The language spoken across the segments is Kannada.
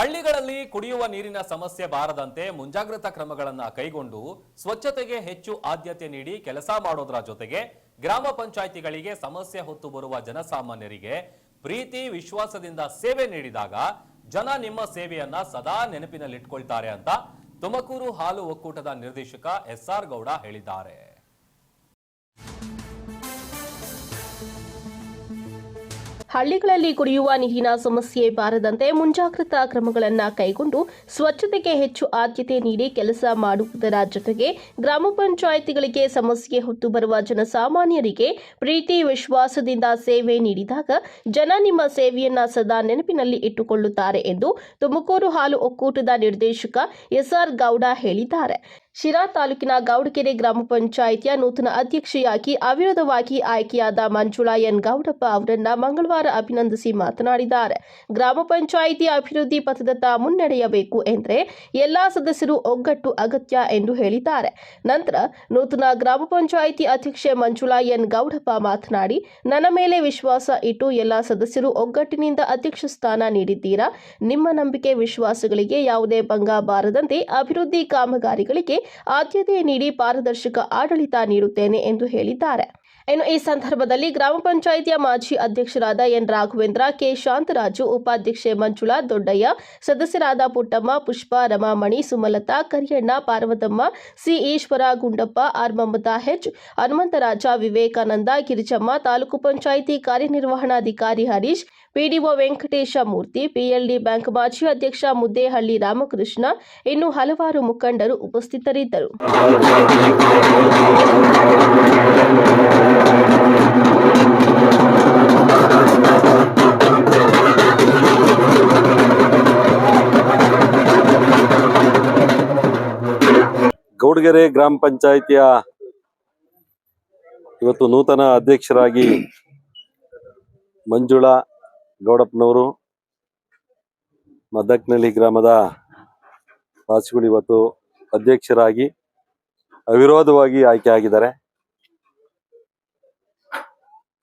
ಹಳ್ಳಿಗಳಲ್ಲಿ ಕುಡಿಯುವ ನೀರಿನ ಸಮಸ್ಯೆ ಬಾರದಂತೆ ಮುಂಜಾಗ್ರತಾ ಕ್ರಮಗಳನ್ನು ಕೈಗೊಂಡು ಸ್ವಚ್ಛತೆಗೆ ಹೆಚ್ಚು ಆದ್ಯತೆ ನೀಡಿ ಕೆಲಸ ಮಾಡೋದರ ಜೊತೆಗೆ ಗ್ರಾಮ ಪಂಚಾಯಿತಿಗಳಿಗೆ ಸಮಸ್ಯೆ ಹೊತ್ತು ಬರುವ ಜನಸಾಮಾನ್ಯರಿಗೆ ಪ್ರೀತಿ, ವಿಶ್ವಾಸದಿಂದ ಸೇವೆ ನೀಡಿದಾಗ ಜನ ನಿಮ್ಮ ಸೇವೆಯನ್ನ ಸದಾ ನೆನಪಿನಲ್ಲಿಟ್ಕೊಳ್ತಾರೆ ಅಂತ ತುಮಕೂರು ಹಾಲು ಒಕ್ಕೂಟದ ನಿರ್ದೇಶಕ ಎಸ್ಆರ್ ಗೌಡ ಹೇಳಿದ್ದಾರೆ. ಹಳ್ಳಿಗಳಲ್ಲಿ ಕುಡಿಯುವ ನೀರಿನ ಸಮಸ್ಯೆ ಬಾರದಂತೆ ಮುಂಜಾಗ್ರತಾ ಕ್ರಮಗಳನ್ನು ಕೈಗೊಂಡು ಸ್ವಚ್ಛತೆಗೆ ಹೆಚ್ಚು ಆದ್ಯತೆ ನೀಡಿ ಕೆಲಸ ಮಾಡುವುದರ ಜೊತೆಗೆ ಗ್ರಾಮ ಪಂಚಾಯಿತಿಗಳಿಗೆ ಸಮಸ್ಯೆ ಹೊತ್ತು ಬರುವ ಜನಸಾಮಾನ್ಯರಿಗೆ ಪ್ರೀತಿ ವಿಶ್ವಾಸದಿಂದ ಸೇವೆ ನೀಡಿದಾಗ ಜನ ನಿಮ್ಮ ಸೇವೆಯನ್ನ ಸದಾ ನೆನಪಿನಲ್ಲಿ ಇಟ್ಟುಕೊಳ್ಳುತ್ತಾರೆ ಎಂದು ತುಮಕೂರು ಹಾಲು ಒಕ್ಕೂಟದ ನಿರ್ದೇಶಕ ಎಸ್ಆರ್ ಗೌಡ ಹೇಳಿದ್ದಾರೆ. ಶಿರಾ ತಾಲೂಕಿನ ಗೌಡಕೆರೆ ಗ್ರಾಮ ಪಂಚಾಯಿತಿಯ ನೂತನ ಅಧ್ಯಕ್ಷೆಯಾಗಿ, ಅವಿರೋಧವಾಗಿ ಆಯ್ಕೆಯಾದ ಮಂಜುಳಾ ಎನ್ ಗೌಡಪ್ಪ ಅವರನ್ನ ಮಂಗಳವಾರ ಅಭಿನಂದಿಸಿ ಮಾತನಾಡಿದ್ದಾರೆ. ಗ್ರಾಮ ಪಂಚಾಯಿತಿ ಅಭಿವೃದ್ಧಿ ಪಥದತ್ತ ಮುನ್ನಡೆಯಬೇಕು ಎಂದರೆ ಎಲ್ಲಾ ಸದಸ್ಯರು ಒಗ್ಗಟ್ಟು ಅಗತ್ಯ ಎಂದು ಹೇಳಿದ್ದಾರೆ. ನಂತರ ನೂತನ ಗ್ರಾಮ ಪಂಚಾಯಿತಿ ಅಧ್ಯಕ್ಷೆ ಮಂಜುಳಾ ಎನ್ ಗೌಡಪ್ಪ ಮಾತನಾಡಿ, ನನ್ನ ಮೇಲೆ ವಿಶ್ವಾಸ ಇಟ್ಟು ಎಲ್ಲ ಸದಸ್ಯರು ಒಗ್ಗಟ್ಟಿನಿಂದ ಅಧ್ಯಕ್ಷ ಸ್ಥಾನ ನೀಡಿದ್ದೀರಾ? ನಿಮ್ಮ ನಂಬಿಕೆ ವಿಶ್ವಾಸಗಳಿಗೆ ಯಾವುದೇ ಭಂಗ ಬಾರದಂತೆ ಅಭಿವೃದ್ಧಿ ಕಾಮಗಾರಿಗಳಿಗೆ ಆದ್ಯತೆ ನೀಡಿ ಪಾರದರ್ಶಕ ಆಡಳಿತ ನೀಡುತ್ತೇನೆ ಎಂದು ಹೇಳಿದ್ದಾರೆ. ಇನ್ನು ಈ ಸಂದರ್ಭದಲ್ಲಿ ಗ್ರಾಮ ಪಂಚಾಯಿತಿಯ ಮಾಜಿ ಅಧ್ಯಕ್ಷರಾದ ಎನ್. ರಾಘವೇಂದ್ರ, ಕೆ. ಶಾಂತರಾಜು, ಉಪಾಧ್ಯಕ್ಷೆ ಮಂಜುಳಾ, ದೊಡ್ಡಯ್ಯ, ಸದಸ್ಯರಾದ Puttamma, Pushpa, Ramamani, Sumalatha, Kariyanna, Parvathamma, C. Eshwara, Gundappa, R. Mamatha, H. Hanumantharaja, Vivekananda, Girijamma, taluk panchayat ಕಾರ್ಯನಿರ್ವಹಣಾಧಿಕಾರಿ Harish PDO Venkatesha Murthy PLD bank ಮಾಜಿ ಅಧ್ಯಕ್ಷ ಮುದ್ದೇಹಳ್ಳಿ ರಾಮಕೃಷ್ಣ, ಇನ್ನು ಹಲವಾರು ಮುಖಂಡರು ಉಪಸ್ಥಿತರಿದ್ದರು. ಗೌಡಗೆರೆ ಗ್ರಾಮ ಪಂಚಾಯಿತಿಯ ಇವತ್ತು ನೂತನ ಅಧ್ಯಕ್ಷರಾಗಿ ಮಂಜುಳಾ ಗೌಡಪ್ಪನವರು ಮದ್ದಕ್ನಹಳ್ಳಿ ಗ್ರಾಮದ ವಾಸಿಗಳು ಇವತ್ತು ಅಧ್ಯಕ್ಷರಾಗಿ ಅವಿರೋಧವಾಗಿ ಆಯ್ಕೆ ಆಗಿದ್ದಾರೆ.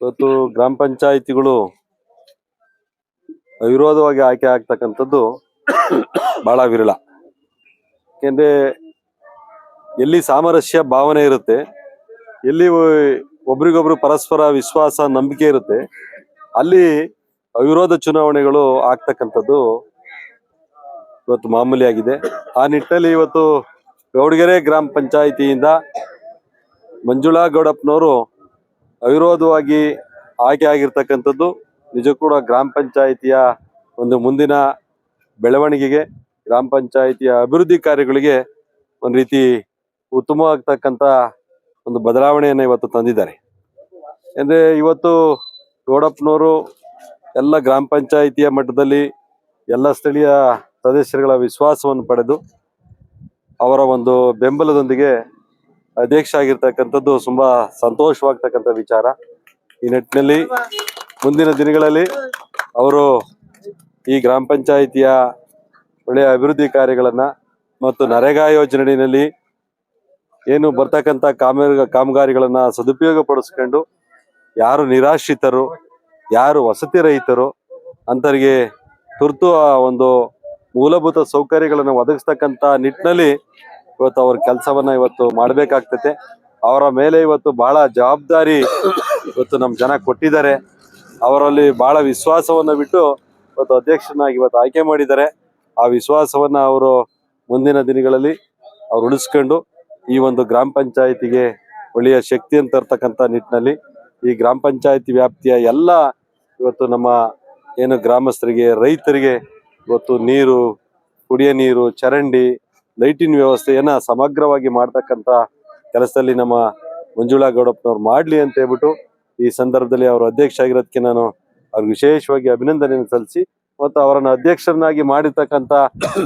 ಇವತ್ತು ಗ್ರಾಮ ಪಂಚಾಯಿತಿಗಳು ಅವಿರೋಧವಾಗಿ ಆಯ್ಕೆ ಆಗ್ತಕ್ಕಂಥದ್ದು ಬಹಳ ವಿರಳ. ಏಕೆಂದ್ರೆ ಎಲ್ಲಿ ಸಾಮರಸ್ಯ ಭಾವನೆ ಇರುತ್ತೆ, ಎಲ್ಲಿ ಒಬ್ರಿಗೊಬ್ರು ಪರಸ್ಪರ ವಿಶ್ವಾಸ, ನಂಬಿಕೆ ಇರುತ್ತೆ, ಅಲ್ಲಿ ಅವಿರೋಧ ಚುನಾವಣೆಗಳು ಆಗ್ತಕ್ಕಂಥದ್ದು ಇವತ್ತು ಮಾಮೂಲಿಯಾಗಿದೆ. ಆ ನಿಟ್ಟಿನಲ್ಲಿ ಇವತ್ತು ಗೌಡಗೆರೆ ಗ್ರಾಮ ಪಂಚಾಯಿತಿಯಿಂದ ಮಂಜುಳಾ ಗೌಡಪ್ಪನವರು ಅವಿರೋಧವಾಗಿ ಆಯ್ಕೆ ಆಗಿರ್ತಕ್ಕಂಥದ್ದು. ನಿಜ ಕೂಡ ಗ್ರಾಮ ಪಂಚಾಯಿತಿಯ ಒಂದು ಮುಂದಿನ ಬೆಳವಣಿಗೆಗೆ, ಗ್ರಾಮ ಪಂಚಾಯಿತಿಯ ಅಭಿವೃದ್ಧಿ ಕಾರ್ಯಗಳಿಗೆ ಒಂದು ರೀತಿ ಉತ್ತಮವಾಗ್ತಕ್ಕಂಥ ಒಂದು ಬದಲಾವಣೆಯನ್ನು ಇವತ್ತು ತಂದಿದ್ದಾರೆ. ಅಂದ್ರೆ ಇವತ್ತು ಗೌಡಪ್ಪನವರು ಎಲ್ಲ ಗ್ರಾಮ ಪಂಚಾಯಿತಿಯ ಮಟ್ಟದಲ್ಲಿ ಎಲ್ಲ ಸ್ಥಳೀಯ ಸದಸ್ಯರುಗಳ ವಿಶ್ವಾಸವನ್ನು ಪಡೆದು ಅವರ ಒಂದು ಬೆಂಬಲದೊಂದಿಗೆ ಅಧ್ಯಕ್ಷ ಆಗಿರ್ತಕ್ಕಂಥದ್ದು ತುಂಬಾ ಸಂತೋಷವಾಗ್ತಕ್ಕಂಥ ವಿಚಾರ. ಈ ನಿಟ್ಟಿನಲ್ಲಿ ಮುಂದಿನ ದಿನಗಳಲ್ಲಿ ಅವರು ಈ ಗ್ರಾಮ ಪಂಚಾಯಿತಿಯ ಒಳ್ಳೆಯ ಅಭಿವೃದ್ಧಿ ಕಾರ್ಯಗಳನ್ನು ಮತ್ತು ನರೇಗಾ ಯೋಜನೆಯಲ್ಲಿ ಏನು ಬರ್ತಕ್ಕಂಥ ಕಾಮ ಕಾಮಗಾರಿಗಳನ್ನ ಸದುಪಯೋಗ ಪಡಿಸ್ಕೊಂಡು ಯಾರು ನಿರಾಶ್ರಿತರು ಯಾರು ವಸತಿ ರಹಿತರು, ಅಂತರಿಗೆ ತುರ್ತು ಆ ಒಂದು ಮೂಲಭೂತ ಸೌಕರ್ಯಗಳನ್ನು ಒದಗಿಸ್ತಕ್ಕಂಥ ನಿಟ್ಟಿನಲ್ಲಿ ಇವತ್ತು ಅವ್ರ ಕೆಲಸವನ್ನ ಇವತ್ತು ಮಾಡಬೇಕಾಗ್ತತೆ. ಅವರ ಮೇಲೆ ಇವತ್ತು ಬಹಳ ಜವಾಬ್ದಾರಿ ಇವತ್ತು ನಮ್ಮ ಜನ ಕೊಟ್ಟಿದ್ದಾರೆ. ಅವರಲ್ಲಿ ಬಹಳ ವಿಶ್ವಾಸವನ್ನು ಬಿಟ್ಟು ಇವತ್ತು ಅಧ್ಯಕ್ಷನಾಗಿ ಇವತ್ತು ಆಯ್ಕೆ ಮಾಡಿದ್ದಾರೆ. ಆ ವಿಶ್ವಾಸವನ್ನ ಅವರು ಮುಂದಿನ ದಿನಗಳಲ್ಲಿ ಅವ್ರು ಉಳಿಸ್ಕೊಂಡು ಈ ಒಂದು ಗ್ರಾಮ ಪಂಚಾಯಿತಿಗೆ ಒಳ್ಳೆಯ ಶಕ್ತಿಯನ್ನು ತರ್ತಕ್ಕಂಥ ನಿಟ್ಟಿನಲ್ಲಿ ಈ ಗ್ರಾಮ ಪಂಚಾಯಿತಿ ವ್ಯಾಪ್ತಿಯ ಎಲ್ಲ ಇವತ್ತು ನಮ್ಮ ಏನು ಗ್ರಾಮಸ್ಥರಿಗೆ, ರೈತರಿಗೆ ಇವತ್ತು ನೀರು, ಕುಡಿಯ ನೀರು, ಚರಂಡಿ, ಲೈಟಿನ ವ್ಯವಸ್ಥೆಯನ್ನು ಸಮಗ್ರವಾಗಿ ಮಾಡ್ತಕ್ಕಂಥ ಕೆಲಸದಲ್ಲಿ ನಮ್ಮ ಮಂಜುಳಾ ಗೌಡಪ್ಪನವ್ರು ಮಾಡ್ಲಿ ಅಂತ ಹೇಳ್ಬಿಟ್ಟು ಈ ಸಂದರ್ಭದಲ್ಲಿ ಅವರು ಅಧ್ಯಕ್ಷ ಆಗಿರೋದಕ್ಕೆ ನಾನು ಅವ್ರಿಗೆ ವಿಶೇಷವಾಗಿ ಅಭಿನಂದನೆಯನ್ನು ಸಲ್ಲಿಸಿ ಮತ್ತು ಅವರನ್ನು ಅಧ್ಯಕ್ಷರನ್ನಾಗಿ ಮಾಡಿರ್ತಕ್ಕಂಥ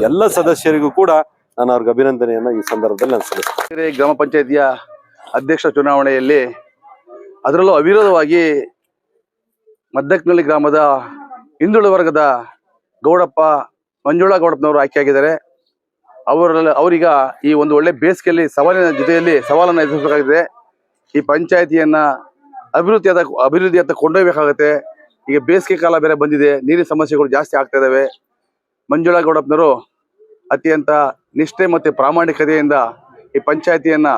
ಎಲ್ಲ ಸದಸ್ಯರಿಗೂ ಕೂಡ ನಾನು ಅವ್ರಿಗೆ ಅಭಿನಂದನೆಯನ್ನ ಈ ಸಂದರ್ಭದಲ್ಲಿ ನಾನು ಸಲ್ಲಿಸ್ತೇನೆ. ಗ್ರಾಮ ಪಂಚಾಯತಿಯ ಅಧ್ಯಕ್ಷ ಚುನಾವಣೆಯಲ್ಲಿ ಅದರಲ್ಲೂ ಅವಿರೋಧವಾಗಿ ಮದ್ದಕ್ನಳ್ಳಿ ಗ್ರಾಮದ ಹಿಂದುಳ ವರ್ಗದ ಗೌಡಪ್ಪ ಮಂಜುಳಾ ಗೌಡಪ್ಪನವರು ಆಯ್ಕೆಯಾಗಿದ್ದಾರೆ. ಅವರಲ್ಲಿ ಅವರೀಗ ಈ ಒಂದು ಒಳ್ಳೆ ಬೇಸಿಗೆಯಲ್ಲಿ ಸವಾಲಿನ ಜೊತೆಯಲ್ಲಿ ಸವಾಲನ್ನು ಎದುರಿಸಬೇಕಾಗಿದೆ. ಈ ಪಂಚಾಯತಿಯನ್ನ ಅಭಿವೃದ್ಧಿಯಾದ, ಅಭಿವೃದ್ಧಿಯತ್ತ ಕೊಂಡೊಯ್ಯಬೇಕಾಗತ್ತೆ. ಈಗ ಬೇಸಿಗೆ ಕಾಲ ಬೇರೆ ಬಂದಿದೆ, ನೀರಿನ ಸಮಸ್ಯೆಗಳು ಜಾಸ್ತಿ ಆಗ್ತಾ ಇದಾವೆ. ಮಂಜುಳಾ ಗೌಡಪ್ಪನವರು ಅತ್ಯಂತ ನಿಷ್ಠೆ ಮತ್ತು ಪ್ರಾಮಾಣಿಕತೆಯಿಂದ ಈ ಪಂಚಾಯತಿಯನ್ನ,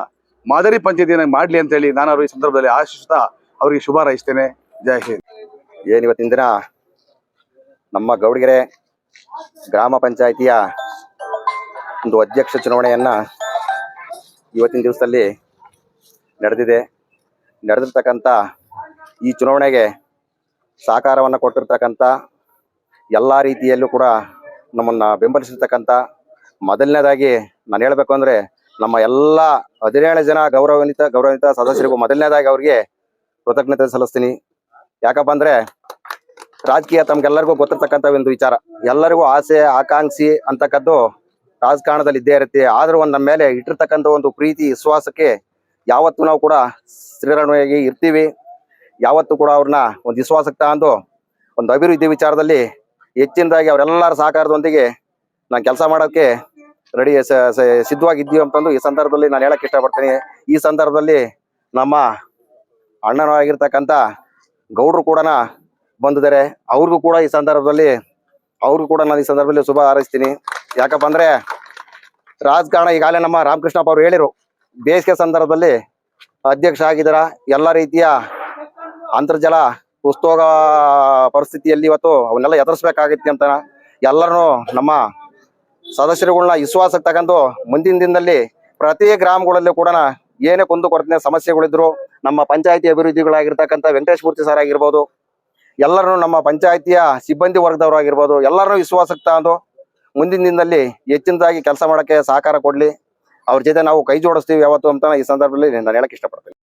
ಮಾದರಿ ಪಂಚಾಯತಿಯನ್ನ ಮಾಡಲಿ ಅಂತೇಳಿ ನಾನು ಅವರು ಈ ಸಂದರ್ಭದಲ್ಲಿ ಆಶಿಸ್ತಾ ಅವರಿಗೆ ಶುಭ ಹಾರೈಸ್ತೇನೆ. ಜೈ ಹಿಂದ್. ಏನು ಇವತ್ತಿನ ದಿನ ನಮ್ಮ ಗೌಡಗೆರೆ ಗ್ರಾಮ ಪಂಚಾಯಿತಿಯ ಒಂದು ಅಧ್ಯಕ್ಷ ಚುನಾವಣೆಯನ್ನ ಇವತ್ತಿನ ದಿವಸದಲ್ಲಿ ನಡೆದಿದೆ. ನಡೆದಿರ್ತಕ್ಕಂಥ ಈ ಚುನಾವಣೆಗೆ ಸಹಕಾರವನ್ನು ಕೊಟ್ಟಿರ್ತಕ್ಕಂಥ ಎಲ್ಲ ರೀತಿಯಲ್ಲೂ ಕೂಡ ನಮ್ಮನ್ನ ಬೆಂಬಲಿಸಿರ್ತಕ್ಕಂಥ ಮೊದಲನೇದಾಗಿ ನಾನು ಹೇಳಬೇಕು ಅಂದ್ರೆ ನಮ್ಮ ಎಲ್ಲ ಹದಿನೇಳು ಜನ ಗೌರವಾನ್ವಿತ ಗೌರವಾನ್ವಿತ ಸದಸ್ಯರಿಗೂ ಮೊದಲನೇದಾಗಿ ಅವರಿಗೆ ಕೃತಜ್ಞತೆ ಸಲ್ಲಿಸ್ತೀನಿ. ಯಾಕಪ್ಪ ಅಂದ್ರೆ ರಾಜಕೀಯ ತಮ್ಗೆಲ್ಲರಿಗೂ ಗೊತ್ತಿರ್ತಕ್ಕಂಥ ಒಂದು ವಿಚಾರ. ಎಲ್ಲರಿಗೂ ಆಸೆ, ಆಕಾಂಕ್ಷಿ ಅಂತಕ್ಕದ್ದು ರಾಜಕಾರಣದಲ್ಲಿ ಇದ್ದೇ ಇರುತ್ತೆ. ಆದ್ರೂ ಒಂದ್ ನಮ್ಮ ಮೇಲೆ ಇಟ್ಟಿರ್ತಕ್ಕಂಥ ಒಂದು ಪ್ರೀತಿ, ವಿಶ್ವಾಸಕ್ಕೆ ಯಾವತ್ತು ನಾವು ಕೂಡ ಸ್ಥಿರವಾಗಿ ಇರ್ತೀವಿ. ಯಾವತ್ತು ಕೂಡ ಅವ್ರನ್ನ ಒಂದು ವಿಶ್ವಾಸಕ್ಕೆ ತಗೊಂಡು ಒಂದು ಅಭಿವೃದ್ಧಿ ವಿಚಾರದಲ್ಲಿ ಹೆಚ್ಚಿನದಾಗಿ ಅವರೆಲ್ಲರ ಸಹಕಾರದೊಂದಿಗೆ ನಾನು ಕೆಲಸ ಮಾಡೋಕ್ಕೆ ರೆಡಿ ಸಿದ್ಧವಾಗಿದ್ದೀವಿ ಅಂತಂದು ಈ ಸಂದರ್ಭದಲ್ಲಿ ನಾನು ಹೇಳಕ್ ಇಷ್ಟಪಡ್ತೀನಿ. ಈ ಸಂದರ್ಭದಲ್ಲಿ ನಮ್ಮ ಅಣ್ಣನಾಗಿರ್ತಕ್ಕಂಥ ಗೌಡ್ರು ಕೂಡ ಬಂದಿದ್ದಾರೆ. ಅವ್ರಿಗೂ ಕೂಡ ಈ ಸಂದರ್ಭದಲ್ಲಿ, ಅವ್ರಿಗೂ ಕೂಡ ನಾನು ಈ ಸಂದರ್ಭದಲ್ಲಿ ಶುಭ ಹಾರೈಸ್ತೀನಿ. ಯಾಕಪ್ಪ ಅಂದ್ರೆ, ರಾಜಕಾರಣ ಈಗಾಗಲೇ ನಮ್ಮ ರಾಮಕೃಷ್ಣಪ್ಪ ಅವರು ಹೇಳಿರು, ಬೇಸಿಗೆ ಸಂದರ್ಭದಲ್ಲಿ ಅಧ್ಯಕ್ಷ ಆಗಿದ್ದಾರ, ಎಲ್ಲ ರೀತಿಯ ಅಂತರ್ಜಲ ಕುಸ್ತೋಗ ಪರಿಸ್ಥಿತಿಯಲ್ಲಿ ಇವತ್ತು ಅವನ್ನೆಲ್ಲ ಎದುರಿಸ್ಬೇಕಾಗಿತ್ತು ಅಂತ ಎಲ್ಲರೂ ನಮ್ಮ ಸದಸ್ಯರುಗಳನ್ನ ವಿಶ್ವಾಸಕ್ಕೆ ತಗೊಂಡು ಮುಂದಿನ ದಿನದಲ್ಲಿ ಪ್ರತಿ ಗ್ರಾಮಗಳಲ್ಲೂ ಕೂಡ ಏನೇ ಕುಂದು ಕೊರತೆ ಸಮಸ್ಯೆಗಳಿದ್ರು ನಮ್ಮ ಪಂಚಾಯತಿ ಅಭಿವೃದ್ಧಿಗಳಾಗಿರ್ತಕ್ಕಂಥ ವೆಂಕಟೇಶ್ ಮೂರ್ತಿ ಸರ್ ಆಗಿರ್ಬೋದು, ಎಲ್ಲರನ್ನು ನಮ್ಮ ಪಂಚಾಯತಿಯ ಸಿಬ್ಬಂದಿ ವರ್ಗದವರು ಆಗಿರ್ಬೋದು ಎಲ್ಲರೂ ವಿಶ್ವಾಸಕ್ಕೆ ತಗೊಂಡು ಮುಂದಿನ ದಿನದಲ್ಲಿ ಹೆಚ್ಚಿನದಾಗಿ ಕೆಲಸ ಮಾಡೋಕ್ಕೆ ಸಹಕಾರ ಕೊಡ್ಲಿ. ಅವ್ರ ಜೊತೆ ನಾವು ಕೈ ಜೋಡಿಸ್ತೀವಿ ಯಾವತ್ತು ಅಂತ ಈ ಸಂದರ್ಭದಲ್ಲಿ ನಾನು ಹೇಳಕ್ ಇಷ್ಟಪಡ್ತೀನಿ.